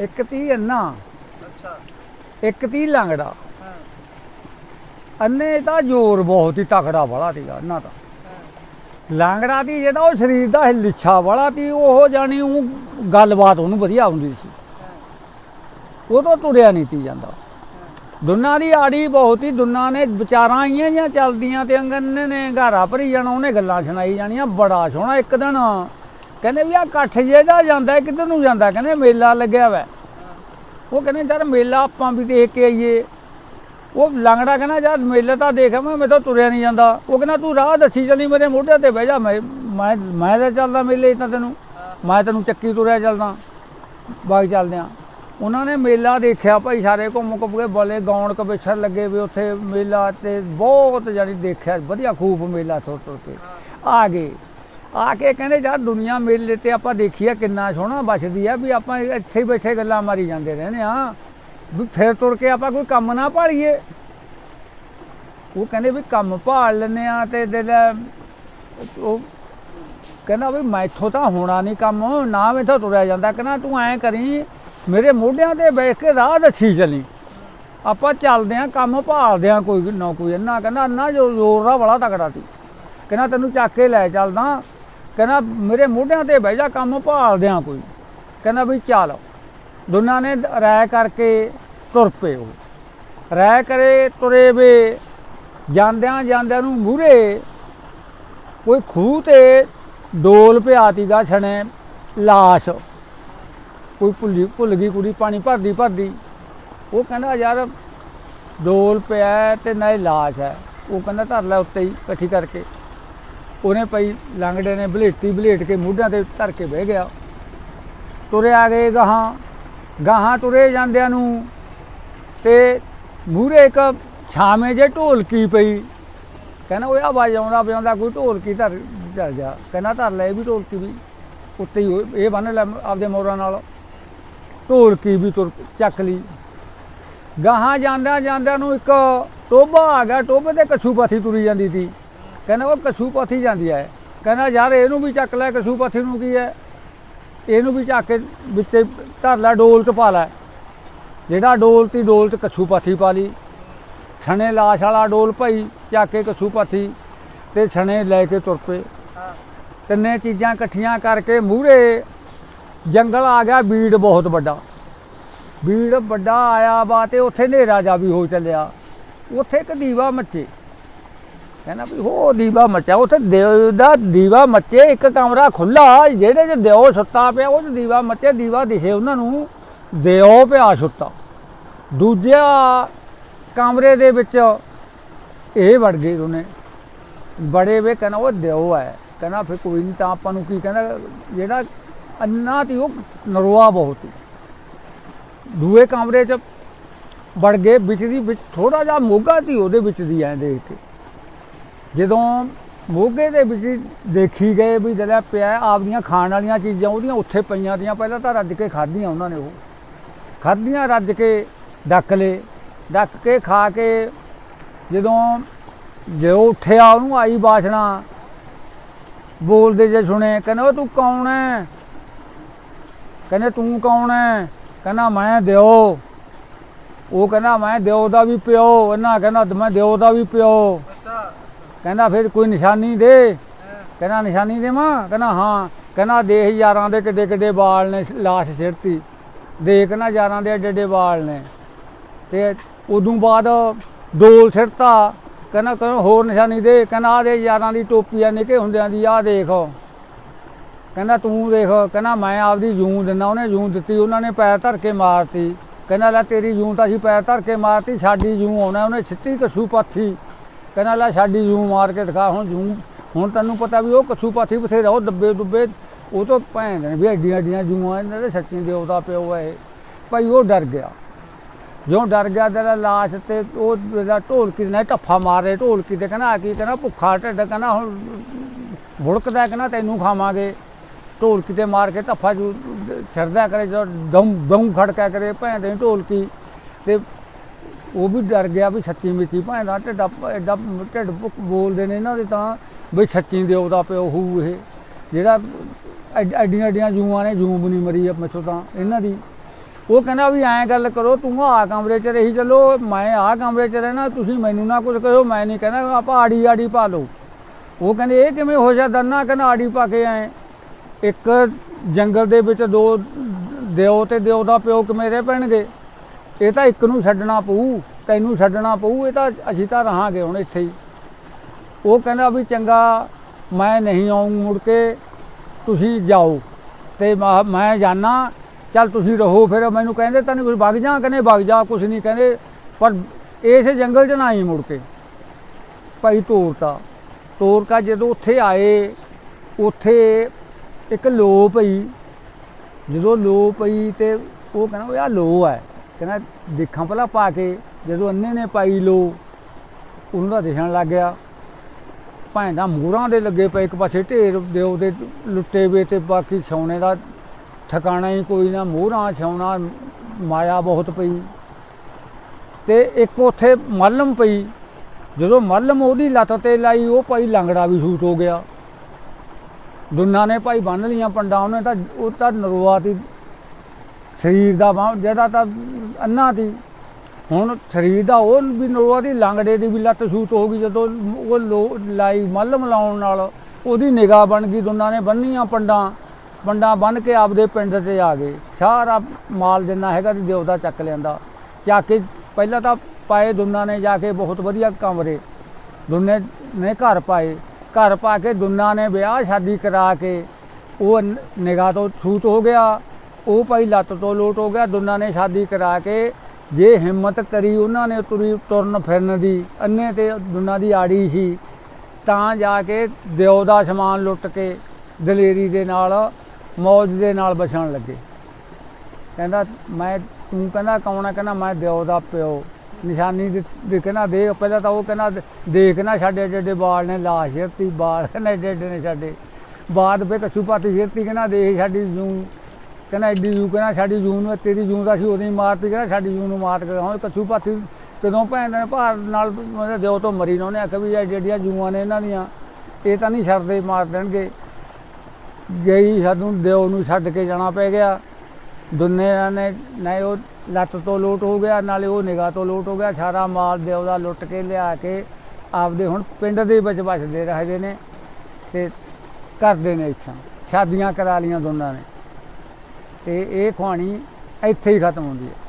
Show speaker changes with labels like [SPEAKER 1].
[SPEAKER 1] ਇੱਕ ਤੀ ਅੰਨਾ।
[SPEAKER 2] ਅੱਛਾ।
[SPEAKER 1] ਇੱਕ ਤੀ ਲੰਗੜਾ।
[SPEAKER 2] ਹਾਂ
[SPEAKER 1] ਅੰਨੇ ਤਾਂ ਜ਼ੋਰ ਬਹੁਤ ਹੀ ਤਕੜਾ ਵਾਲਾ ਸੀਗਾ ਅੰਨਾ ਤਾਂ
[SPEAKER 2] ਹਾਂ
[SPEAKER 1] ਲਾਂਗੜਾ ਦੀ ਜਿਹੜਾ ਉਹ ਸਰੀਰ ਦਾ ਲਿੱਛਾ ਵਾਲਾ ਤੀ ਉਹ ਜਾਣੀ ਉਹ ਗੱਲਬਾਤ ਉਹਨੂੰ ਵਧੀਆ ਹੁੰਦੀ ਸੀ। ਉਹ ਤੋਂ ਤੁਰਿਆ ਨਹੀਂ ਤੀ ਜਾਂਦਾ। ਦੁਨਾ ਦੀ ਆੜੀ ਬਹੁਤ ਹੀ ਦੁਨਾ ਨੇ ਵਿਚਾਰਾਂ ਆਈਆਂ ਜਾਂ ਚੱਲਦੀਆਂ ਤੇ ਅੰਗਨ ਨੇ ਘਾਰਾ ਭਰੀ ਜਾਣਾ ਉਹਨੇ ਗੱਲਾਂ ਸੁਣਾਈ ਜਾਣੀਆਂ ਬੜਾ ਸੋਹਣਾ ਇੱਕ ਦਿਨ। ਕਹਿੰਦੇ ਵੀ ਆ ਇਕੱਠ ਜਿਹੜਾ ਜਾਂਦਾ, ਕਿੱਧਰ ਨੂੰ ਜਾਂਦਾ? ਕਹਿੰਦੇ ਮੇਲਾ ਲੱਗਿਆ ਵੈ। ਉਹ ਕਹਿੰਦੇ ਯਾਰ ਮੇਲਾ ਆਪਾਂ ਵੀ ਦੇਖ ਕੇ ਆਈਏ। ਉਹ ਲੰਗੜਾ ਕਹਿੰਦਾ, ਯਾਰ ਮੇਲਾ ਤਾਂ ਦੇਖ ਮੈਂ ਮੇਰੇ ਤੋਂ ਤੁਰਿਆ ਨਹੀਂ ਜਾਂਦਾ। ਉਹ ਕਹਿੰਦਾ, ਤੂੰ ਰਾਹ ਦੱਸੀ ਚੱਲੀ, ਮੇਰੇ ਮੋਢੇ ਤੇ ਬਹਿ ਜਾ। ਮੈਂ ਮੈਂ ਮੈਂ ਤਾਂ ਚੱਲਦਾ ਮੇਲੇ ਤਾਂ ਤੈਨੂੰ। ਮੈਂ ਤੈਨੂੰ ਚੱਕੀ ਤੁਰਿਆ ਚੱਲਦਾ। ਬਾਗ ਚੱਲਦੇ ਆ। ਉਹਨਾਂ ਨੇ ਮੇਲਾ ਦੇਖਿਆ ਭਾਈ, ਸਾਰੇ ਘੁੰਮ ਘੁੰਮ ਕੇ ਬੋਲੇ ਗਾਉਣ ਕਬਿਛਰ ਲੱਗੇ ਵੀ ਉੱਥੇ ਮੇਲਾ ਤੇ ਬਹੁਤ ਜਾਨੀ ਦੇਖਿਆ, ਵਧੀਆ ਖੂਬ ਮੇਲਾ ਤੁਰ ਤੁਰ ਕੇ। ਆ ਗਏ। ਆ ਕੇ ਕਹਿੰਦੇ ਯਾਰ ਦੁਨੀਆ ਮੇਲੇ ਤੇ ਆਪਾਂ ਦੇਖੀਏ ਕਿੰਨਾ ਸੋਹਣਾ ਬਚਦੀ ਆ ਵੀ ਆਪਾਂ ਇੱਥੇ ਬੈਠੇ ਗੱਲਾਂ ਮਾਰੀ ਜਾਂਦੇ ਰਹਿੰਦੇ ਆ। ਵੀ ਫਿਰ ਤੁਰ ਕੇ ਆਪਾਂ ਕੋਈ ਕੰਮ ਨਾ ਭਾਲੀਏ। ਉਹ ਕਹਿੰਦੇ ਵੀ ਕੰਮ ਭਾਲ ਲੈਨੇ ਆ ਤੇ ਦਿਲ ਉਹ ਕਹਿੰਦਾ ਵੀ ਮੈਥੋਂ ਤਾਂ ਹੋਣਾ ਨਹੀਂ ਕੰਮ, ਨਾ ਮੈਥੋਂ ਤੁਰਿਆ ਜਾਂਦਾ। ਕਹਿੰਦਾ ਤੂੰ ਐਂ ਕਰੀ, ਮੇਰੇ ਮੋਢਿਆਂ ਤੇ ਬੈਠ ਕੇ ਰਾਹ ਦੱਸੀ ਚਲੀ। ਆਪਾਂ ਚੱਲਦੇ ਆਂ, ਕੰਮ ਭਾਲਦੇ ਆਂ ਕੋਈ ਨਾ ਕੋਈ। ਇੰਨਾ ਕਹਿੰਦਾ ਅੰਨਾ ਜੋ ਜ਼ੋਰ ਦਾ ਬੜਾ ਤਕੜਾ ਸੀ। ਕਹਿੰਦਾ ਤੈਨੂੰ ਚੱਕ ਕੇ ਲੈ ਚੱਲਦਾ। ਕਹਿੰਦਾ, ਮੇਰੇ ਮੋਢਿਆਂ ਤੇ ਬਹਿ ਜਾ ਕੰਮ, ਭਾਲਦੇ ਆਂ ਕੋਈ। ਕਹਿੰਦਾ ਵੀ ਚੱਲ। ਦੋਨਾਂ ਨੇ ਰਾਇ ਕਰਕੇ ਤੁਰ ਪਏ ਉਹ। ਰਾਇ ਕਰੇ ਤੁਰੇ ਵੇ, ਜਾਂਦਿਆਂ ਜਾਂਦਿਆਂ ਨੂੰ ਮੂਰੇ ਕੋਈ ਖੂਹ ਤੇ ਡੋਲ ਪਿਆ ਤੀਗਾ ਛਣੇ ਲਾਸ਼। ਕੋਈ ਭੁੱਲੀ ਭੁੱਲ ਗਈ ਕੁੜੀ, ਪਾਣੀ ਭਰਦੀ ਭਰਦੀ। ਉਹ ਕਹਿੰਦਾ, ਯਾਰ, ਡੋਲ ਪਿਆ ਹੈ ਨਾ ਇਹ ਲਾਸ਼ ਹੈ। ਉਹ ਕਹਿੰਦਾ, ਧਰ ਲੈ ਉੱਤੇ ਹੀ, ਇਕੱਠੀ ਕਰਕੇ। ਉਹਨੇ ਪਈ ਲੰਗੜੇ ਨੇ ਬਲੇਟੀ ਬਲੇਟ ਕੇ ਮੂਢਿਆਂ ਤੇ ਧਰ ਕੇ ਬਹਿ ਗਿਆ। ਤੁਰੇ ਆ ਗਏ ਗਾਹਾਂ। ਗਾਹਾਂ ਤੁਰੇ ਜਾਂਦਿਆਂ ਨੂੰ ਤੇ ਮੂਰੇ ਇੱਕ ਛਾਵੇਂ ਜੇ ਢੋਲਕੀ ਪਈ। ਕਹਿੰਦਾ ਉਹ ਆਵਾਜ਼ ਆਉਂਦਾ ਵਜਾਉਂਦਾ ਕੋਈ ਢੋਲਕੀ ਧਰ ਚੱਲ ਜਾ। ਕਹਿੰਦਾ ਧਰ ਲੈ ਵੀ ਢੋਲਕੀ ਵੀ। ਉੱਤੇ ਹੀ ਉਹ- ਇਹ ਬੰਨ ਲੈ ਆਪਦੇ ਮੋਰਾਂ ਨਾਲ। ਢੋਲਕੀ ਵੀ ਤੁਰ ਚੱਕ ਲਈ। ਗਾਹਾਂ ਜਾਂਦਿਆਂ ਜਾਂਦਿਆਂ ਨੂੰ ਇੱਕ ਟੋਬਾ ਆ ਗਿਆ ਟੋਬੇ ਤੇ ਕਛੂ ਪਾਥੀ ਤੁਰੀ ਜਾਂਦੀ ਸੀ। ਕਹਿੰਦਾ ਉਹ ਕਸ਼ੂਪਾਥੀ ਜਾਂਦੀ ਹੈ। ਕਹਿੰਦਾ ਯਾਰ ਇਹਨੂੰ ਵੀ ਚੱਕ ਲੈ, ਕਸੂਪਾਥੀ ਨੂੰ ਕੀ ਹੈ? ਇਹਨੂੰ ਵੀ ਚੱਕ ਕੇ ਵਿੱਚ ਧਰ ਲੈ, ਡੋਲ ਚ ਪਾ ਲੈ। ਜਿਹੜਾ ਡੋਲ ਤੀ ਡੋਲ ਚ ਕਛੂ ਪਾਥੀ ਪਾ ਲਈ। ਛਣੇ ਲਾਸ਼ ਵਾਲਾ ਡੋਲ ਭਾਈ ਚੱਕ ਕੇ ਕਛੂ ਪਾਥੀ ਤੇ ਛਣੇ ਲੈ ਕੇ ਤੁਰ ਪਏ। ਤਿੰਨੇ ਚੀਜ਼ਾਂ ਇਕੱਠੀਆਂ ਕਰਕੇ ਮੂਹਰੇ ਜੰਗਲ ਆ ਗਿਆ, ਬੀੜ ਬਹੁਤ ਵੱਡਾ। ਬੀੜ ਵੱਡਾ ਆਇਆ ਵਾ ਤੇ ਉੱਥੇ ਹਨੇਰਾ ਜਾ ਵੀ ਹੋ ਚੱਲਿਆ। ਉੱਥੇ ਇੱਕ ਦੀਵਾ ਮੱਚੇ। ਕਹਿੰਦਾ ਵੀ ਹੋ ਦੀਵਾ ਮੱਚਾ ਉੱਥੇ ਦੇਵ ਦਾ ਦੀਵਾ ਮੱਚੇ, ਇੱਕ ਕਮਰਾ ਖੁੱਲਾ ਜਿਹੜੇ ਚ ਦਿਓ ਸੁੱਤਾ ਪਿਆ, ਉਹ 'ਚ ਦੀਵਾ ਮੱਚੇ, ਦੀਵਾ ਦਿਸੇ ਉਹਨਾਂ ਨੂੰ, ਦਿਓ ਪਿਆ ਸੁੱਤਾ। ਦੂਜਾ ਕਮਰੇ ਦੇ ਵਿੱਚ ਇਹ ਵੜ ਗਏ ਉਹਨੇ। ਬੜੇ ਵੇ ਕਹਿੰਦਾ, ਉਹ ਦਿਓ ਹੈ। ਕਹਿੰਦਾ ਫਿਰ ਕੋਈ ਨਹੀਂ ਤਾਂ ਆਪਾਂ ਨੂੰ ਕੀ ਕਹਿੰਦਾ, ਜਿਹੜਾ ਅੰਨਾ ਤੀ, ਉਹ ਨਰਵਾ ਬਹੁਤ ਸੀ ਦੂਏ ਕਮਰੇ 'ਚ ਵੜ ਗਏ, ਵਿੱਚ ਦੀ ਵਿੱਚ ਥੋੜਾ ਜਿਹਾ ਮੋਗਾ ਸੀ ਉਹਦੇ ਵਿੱਚ ਦੀ ਐਂ ਦੇਖ ਕੇ। ਜਦੋਂ ਮੋਗੇ ਦੇ ਵਿੱਚ ਦੇਖੀ ਗਏ ਵੀ ਜਿਹੜਾ ਪਿਆ ਆਪਦੀਆਂ ਖਾਣ ਵਾਲੀਆਂ ਚੀਜ਼ਾਂ, ਉਹਦੀਆਂ ਉੱਥੇ ਪਈਆਂ ਦੀਆਂ ਪਹਿਲਾਂ ਤਾਂ ਰੱਜ ਕੇ ਖਾਧੀਆਂ ਉਹਨਾਂ ਨੇ ਉਹ। ਖਾਧੀਆਂ, ਰੱਜ ਕੇ ਡੱਕ ਲੇ ਡੱਕ ਕੇ ਖਾ ਕੇ ਜਦੋਂ ਜੋ ਉੱਠਿਆ, ਉਹਨੂੰ ਆਈ ਬਾਸ਼ਨਾ। ਬੋਲਦੇ ਜੇ ਸੁਣੇ, ਕਹਿੰਦਾ ਉਹ ਤੂੰ ਕੌਣ ਹੈ ਕਹਿੰਦੇ, ਤੂੰ ਕੌਣ ਹੈ ਕਹਿੰਦਾ, ਮੈਂ ਦਿਓ। ਉਹ ਕਹਿੰਦਾ, ਮੈਂ ਦਿਓ ਦਾ ਵੀ ਪਿਓ। ਇਹਨਾਂ ਕਹਿੰਦਾ, ਮੈਂ ਦਿਓ ਦਾ ਵੀ ਪਿਓ। ਕਹਿੰਦਾ ਫਿਰ ਕੋਈ ਨਿਸ਼ਾਨੀ ਦੇ। ਕਹਿੰਦਾ ਨਿਸ਼ਾਨੀ ਦੇਵਾਂ? ਕਹਿੰਦਾ ਹਾਂ। ਕਹਿੰਦਾ ਦੇਖ ਯਾਰਾਂ ਦੇ ਕਿੱਡੇ ਕਿੱਡੇ ਵਾਲ ਨੇ ਲਾਸ਼ ਸਿਰਤੀ। ਦੇਖ ਨਾ ਯਾਰਾਂ ਦੇ ਏਡੇ ਏਡੇ ਵਾਲ ਨੇ। ਤੇ ਉਦੋਂ ਬਾਅਦ ਡੋਲ ਸਿਰਤਾ। ਕਹਿੰਦਾ ਕਹਿੰਦਾ ਹੋਰ ਨਿਸ਼ਾਨੀ ਦੇ। ਕਹਿੰਦਾ ਆ ਦੇ ਯਾਰਾਂ ਦੀ ਟੋਪੀਆਂ ਨਿੱਕੇ ਹੁੰਦਿਆਂ ਦੀ ਆ ਦੇਖ। ਕਹਿੰਦਾ ਤੂੰ ਦੇਖ। ਕਹਿੰਦਾ ਮੈਂ ਆਪਦੀ ਜੂੰ ਦਿੰਦਾ, ਉਹਨੇ ਜੂੰ ਦਿੱਤੀ, ਉਹਨਾਂ ਨੇ ਪੈਰ ਧਰ ਕੇ ਮਾਰਤੀ। ਕਹਿੰਦਾ ਲੈ ਤੇਰੀ ਜੂੰ ਤਾਂ ਅਸੀਂ ਪੈਰ ਧਰ ਕੇ ਮਾਰਤੀ, ਸਾਡੀ ਜੂੰ ਆਉਣਾ, ਉਹਨੇ ਛਿੱਤੀ ਕਸੂ ਪਾਥੀ। ਕਹਿੰਦਾ, ਲੈ ਸਾਡੀ ਜ਼ੂ ਮਾਰ ਕੇ ਦਿਖਾ, ਹੁਣ ਜੂ, ਹੁਣ ਤੈਨੂੰ ਪਤਾ ਵੀ ਉਹ ਕਸੂ ਪਾਥੀ ਬਥੇਰਾ, ਉਹ ਦੱਬੇ ਦੁੱਬੇ, ਉਹ ਤੋਂ ਭੈਣ ਦੇ ਵੀ ਐਡੀਆਂ ਐਡੀਆਂ ਜੂਆਂ ਇਹਨਾਂ ਦੇ ਸੱਚੀ ਦੇਵਤਾ ਪਿਓ ਹੈ ਇਹ। ਭਾਈ ਉਹ ਡਰ ਗਿਆ। ਜਿਉਂ ਡਰ ਗਿਆ, ਤੇਰਾ ਲਾਸ਼ ਤੇ ਉਹ ਜਿਹੜਾ ਢੋਲਕੀ ਨੇ ਟੱਫਾ ਮਾਰੇ, ਢੋਲਕੀ ਤੇ ਕਹਿੰਦਾ, ਆ ਕੀ ਕਹਿੰਦਾ, ਭੁੱਖਾ ਢਿੱਡ, ਕਹਿੰਦਾ, ਹੁਣ ਭੁੜਕਦਾ ਕਹਿੰਦਾ, ਤੈਨੂੰ ਖਾਵਾਂਗੇ। ਢੋਲਕੀ ਤੇ ਮਾਰ ਕੇ ਧੱਫਾ ਜੂ ਛੜਦਾ ਕਰੇ, ਜਦੋਂ ਦਮ ਦਮ ਖੜਕਾ ਕਰੇ, ਭੈਣ ਦੇ ਢੋਲਕੀ ਤੇ ਉਹ ਵੀ ਡਰ ਗਿਆ ਵੀ ਸੱਚੀ ਮਿੱਚੀ ਭੈਣ ਦਾ ਢਿੱਡ ਐਡਾ ਢਿੱਡ ਭੁੱਖ ਬੋਲਦੇ ਨੇ ਇਹਨਾਂ ਦੇ ਤਾਂ ਵੀ ਸੱਚੀ ਦਾ ਪਿਓ ਹੂ ਇਹ। ਜਿਹੜਾ ਐਡੀਆਂ ਐਡੀਆਂ ਜੂਆਂ ਨੇ, ਜੂੰ ਵੀ ਨਹੀਂ ਮਰੀ ਆ ਮੈਥੋਂ ਤਾਂ ਇਹਨਾਂ ਦੀ। ਉਹ ਕਹਿੰਦਾ ਵੀ ਐਂ ਗੱਲ ਕਰੋ, ਤੂੰ ਆ ਕਮਰੇ 'ਚ ਰਹੀ ਚੱਲੋ, ਮੈਂ ਆ ਕਮਰੇ 'ਚ ਰਹਿਣਾ, ਤੁਸੀਂ ਮੈਨੂੰ ਨਾ ਕੁਝ ਕਹੋ, ਮੈਂ ਨਹੀਂ ਕਹਿੰਦਾ ਆਪਾਂ ਆੜੀ ਆੜੀ ਪਾ ਲਓ। ਉਹ ਕਹਿੰਦੇ, ਇਹ ਕਿਵੇਂ ਹੋ ਜਾਂਦਾ ਨਾ ਕਹਿੰਦਾ, ਆੜੀ ਪਾ ਕੇ ਆਏ ਇੱਕ ਜੰਗਲ ਦੇ ਵਿੱਚ ਦੋ ਦਿਓ ਤੇ ਦਿਓ ਦਾ ਪਿਓ ਕਿਵੇਂ ਰਹਿ ਪੈਣਗੇ? ਇਹ ਤਾਂ ਇੱਕ ਨੂੰ ਛੱਡਣਾ ਪਊ, ਤੈਨੂੰ ਛੱਡਣਾ ਪਊ, ਇਹ ਤਾਂ ਅਸੀਂ ਤਾਂ ਰਹਾਂਗੇ ਹੁਣ ਇੱਥੇ ਹੀ। ਉਹ ਕਹਿੰਦਾ ਵੀ ਚੰਗਾ, ਮੈਂ ਨਹੀਂ ਆਉਂ ਮੁੜ ਕੇ, ਤੁਸੀਂ ਜਾਓ। ਤੇ ਮੈਂ- ਮੈਂ ਜਾਣਾ ਚੱਲ ਤੁਸੀਂ ਰਹੋ ਫਿਰ। ਮੈਨੂੰ ਕਹਿੰਦੇ, ਤੈਨੂੰ ਨਹੀਂ ਕੁਝ ਵਗ ਜਾ? ਕਹਿੰਦੇ, ਵਗ ਜਾ ਕੁਝ ਨਹੀਂ। ਕਹਿੰਦੇ, ਪਰ ਇਸ ਜੰਗਲ 'ਚ ਨਾ ਹੀ ਮੁੜ ਕੇ। ਭਾਈ ਤੋਰਤਾ ਤੋਰਕਾ ਜਦੋਂ ਉੱਥੇ ਆਏ, ਉੱਥੇ ਇੱਕ ਲੋ ਪਈ। ਜਦੋਂ ਲੋ ਪਈ ਤੇ ਉਹ ਕਹਿੰਦਾ ਉਹ ਆ ਲੋ ਹੈ। ਕਹਿੰਦਾ ਦੇਖਾਂ ਪਹਿਲਾਂ ਪਾ ਕੇ, ਜਦੋਂ ਅੰਨੇ ਨੇ ਪਾਈ ਲੋ, ਉਹਨੂੰ ਦਾ ਦਿਖਣ ਲੱਗ ਗਿਆ। ਭਾਂ ਦਾ ਮੂਰਾਂ ਦੇ ਲੱਗੇ ਪਏ, ਇੱਕ ਪਾਸੇ ਢੇਰ ਦੇ ਉਹਦੇ ਲੁੱਟੇ ਵੇ ਤੇ ਬਾਕੀ ਸੌਣੇ ਦਾ ਠਿਕਾਣਾ ਹੀ ਕੋਈ ਨਾ, ਮੂਹਰਾਂ ਛਾਉਣਾ ਮਾਇਆ ਬਹੁਤ ਪਈ। ਤੇ ਇੱਕ ਉੱਥੇ ਮਲਮ ਪਈ, ਜਦੋਂ ਮਲਮ ਉਹਦੀ ਲੱਤ ਤੇ ਲਾਈ, ਉਹ ਭਾਈ ਲੰਗੜਾ ਵੀ ਸ਼ੂਟ ਹੋ ਗਿਆ। ਦੁਨਾ ਨੇ ਭਾਈ ਬੰਨ ਲੀਆਂ ਪੰਡਾਂ, ਉਹਨੇ ਤਾਂ, ਉਹ ਤਾਂ ਨਰਵਾ ਤੀ ਸਰੀਰ ਦਾ ਬਾਂਹ, ਜਿਹੜਾ ਤਾਂ ਅੰਨਾ ਤੀ ਹੁਣ ਸਰੀਰ ਦਾ ਉਹ ਵੀ ਨਰਵਾ ਦੀ ਲੰਗੜੇ ਦੀ ਵੀ ਲੱਤ ਸੂਤ ਹੋ ਗਈ, ਜਦੋਂ ਉਹ ਲੋ- ਲਾਈ ਮੱਲਮ ਲਾਉਣ ਨਾਲ, ਉਹਦੀ ਨਿਗਾਹ ਬਣ ਗਈ, ਦੋਨਾਂ ਨੇ ਬੰਨੀਆਂ ਪੰਡਾਂ ਪੰਡਾਂ ਬੰਨ ਕੇ ਆਪਦੇ ਪਿੰਡ ਤੇ ਆ ਗਏ। ਸਾਰਾ ਮਾਲ ਜਿੰਨਾ ਹੈਗਾ ਤੇ ਦਿਉਦਾ ਚੱਕ ਲਿਆਂਦਾ। ਚੱਕ ਕੇ ਪਹਿਲਾਂ ਤਾਂ ਪਾਏ ਦੋਨਾਂ ਨੇ ਜਾ ਕੇ ਬਹੁਤ ਵਧੀਆ ਕਮਰੇ। ਦੋਨੇ ਨੇ ਘਰ ਪਾਏ। ਘਰ ਪਾ ਕੇ ਦੋਨਾਂ ਨੇ ਵਿਆਹ ਸ਼ਾਦੀ ਕਰਾ ਕੇ, ਉਹ ਨਿਗਾਹ ਤੋਂ ਛੂਤ ਹੋ ਗਿਆ। ਉਹ ਭਾਈ ਲੱਤ ਤੋਂ ਲੋਟ ਹੋ ਗਿਆ, ਦੋਨਾਂ ਨੇ ਸ਼ਾਦੀ ਕਰਾ ਕੇ ਜੇ ਹਿੰਮਤ ਕਰੀ ਉਹਨਾਂ ਨੇ ਤੁਰੀ ਤੁਰਨ ਫਿਰਨ ਦੀ, ਅੰਨੇ ਤੇ ਦੋਨਾਂ ਦੀ ਆੜੀ ਸੀ। ਤਾਂ ਜਾ ਕੇ ਦਿਓ ਦਾ ਸਮਾਨ ਲੁੱਟ ਕੇ ਦਲੇਰੀ ਦੇ ਨਾਲ, ਮੌਜ ਦੇ ਨਾਲ ਬਸਣ ਲੱਗੇ। ਕਹਿੰਦਾ, ਮੈਂ ਤੂੰ ਕਹਿੰਦਾ, ਕੌਣ ਆ? ਕਹਿੰਦਾ, ਮੈਂ ਦਿਓ ਦਾ ਪਿਓ। ਨਿਸ਼ਾਨੀ ਦੇ ਦੇ ਕਹਿੰਦਾ ਦੇਖ, ਪਹਿਲਾਂ ਤਾਂ ਉਹ ਕਹਿੰਦਾ ਦੇਖ ਨਾ ਸਾਡੇ ਏਡੇ ਏਡੇ ਬਾਲ ਨੇ, ਲਾਸ਼ ਸਿਰਤੀ ਬਾਲ ਕਹਿੰਦਾ ਏਡੇ ਏਡੇ ਨੇ ਸਾਡੇ। ਬਾਅਦ ਫੇ ਕਛੂ ਪਾਤੀ ਸਿਰਤੀ ਕਹਿੰਦਾ, ਦੇਖ ਸਾਡੀ ਜੂੰ ਕਹਿੰਦਾ ਐਡੀ ਜੂ, ਕਹਿੰਦਾ ਸਾਡੀ ਜੂਨ ਨੂੰ ਤੇਰੀ ਜੂਨ ਦਾ ਸੀ ਉਦੋਂ ਹੀ ਮਾਰਤੀ ਕਹਿੰਦਾ ਸਾਡੀ ਜੂੰ ਨੂੰ ਮਾਰ ਕੇ ਹੁਣ ਕੱਛੂ ਪਾਤੀ ਕਦੋਂ ਭੈਣ ਦੇ ਭਾਰ ਨਾਲ ਮਤਲਬ ਦਿਓ ਤੋਂ ਮਰੀ ਨਾ, ਉਹਨੇ ਆਖਿਆ ਵੀ ਇਹ ਜਿਹੜੀਆਂ ਜੂਆਂ ਨੇ ਇਹਨਾਂ ਦੀਆਂ, ਇਹ ਤਾਂ ਨਹੀਂ ਛੱਡਦੇ, ਮਾਰ ਦੇਣਗੇ। ਗਈ ਸਾਨੂੰ ਦਿਓ ਨੂੰ ਛੱਡ ਕੇ ਜਾਣਾ ਪੈ ਗਿਆ। ਦੁਨੀਆ ਨੇ ਨਾ ਉਹ ਲੱਤ ਤੋਂ ਲੋਟ ਹੋ ਗਿਆ ਨਾਲੇ ਉਹ ਨਿਗਾਹ ਤੋਂ ਲੋਟ ਹੋ ਗਿਆ। ਸਾਰਾ ਮਾਲ ਦਿਓ ਦਾ ਲੁੱਟ ਕੇ ਲਿਆ ਕੇ ਆਪਦੇ ਹੁਣ ਪਿੰਡ ਦੇ ਵਿੱਚ ਬਸਦੇ ਰਹੇ ਨੇ ਤੇ ਕਰਦੇ ਨੇ ਇੱਛਾ। ਸ਼ਾਦੀਆਂ ਕਰਾ ਲੀਆਂ ਦੋਨਾਂ ਨੇ। ਤੇ ਇਹ ਕਹਾਣੀ ਇੱਥੇ ਹੀ ਖਤਮ ਹੁੰਦੀ ਹੈ।